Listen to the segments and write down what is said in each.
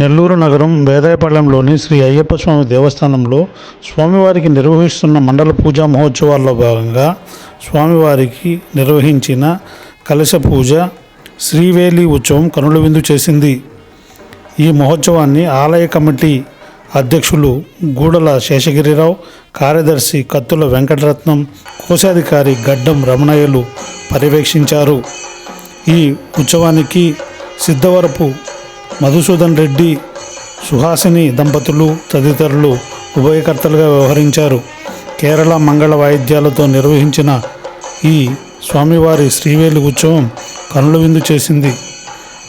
నెల్లూరు నగరం వేదాయపాలెంలోని శ్రీ అయ్యప్ప స్వామి దేవస్థానంలో స్వామివారికి నిర్వహిస్తున్న మండల పూజా మహోత్సవాల్లో భాగంగా స్వామివారికి నిర్వహించిన కలశ పూజ శ్రీవేలి ఉత్సవం కనుల విందు చేసింది. ఈ మహోత్సవాన్ని ఆలయ కమిటీ అధ్యక్షులు గూడల శేషగిరిరావు కార్యదర్శి కత్తుల వెంకటరత్నం కోశాధికారి గడ్డం రమణయ్యలు పర్యవేక్షించారు. ఈ ఉత్సవానికి సిద్ధవరపు మధుసూదన్ రెడ్డి సుహాసిని దంపతులు తదితరులు ఉభయకర్తలుగా వ్యవహరించారు. కేరళ మంగళ వాయిద్యాలతో నిర్వహించిన ఈ స్వామివారి శ్రీవేలు ఉత్సవం కనుల విందు చేసింది.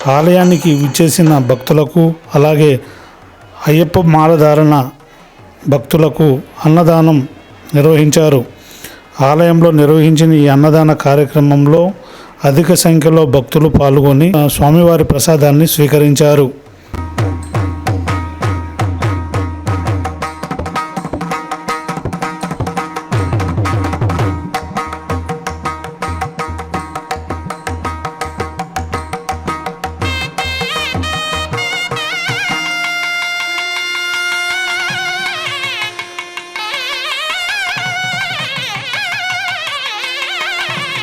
ఆలయానికి విచ్చేసిన భక్తులకు అలాగే అయ్యప్ప మాలధారణ భక్తులకు అన్నదానం నిర్వహించారు. ఆలయంలో నిర్వహించిన ఈ అన్నదాన కార్యక్రమంలో అధిక సంఖ్యలో భక్తులు పాల్గొని స్వామివారి ప్రసాదాన్ని స్వీకరించారు.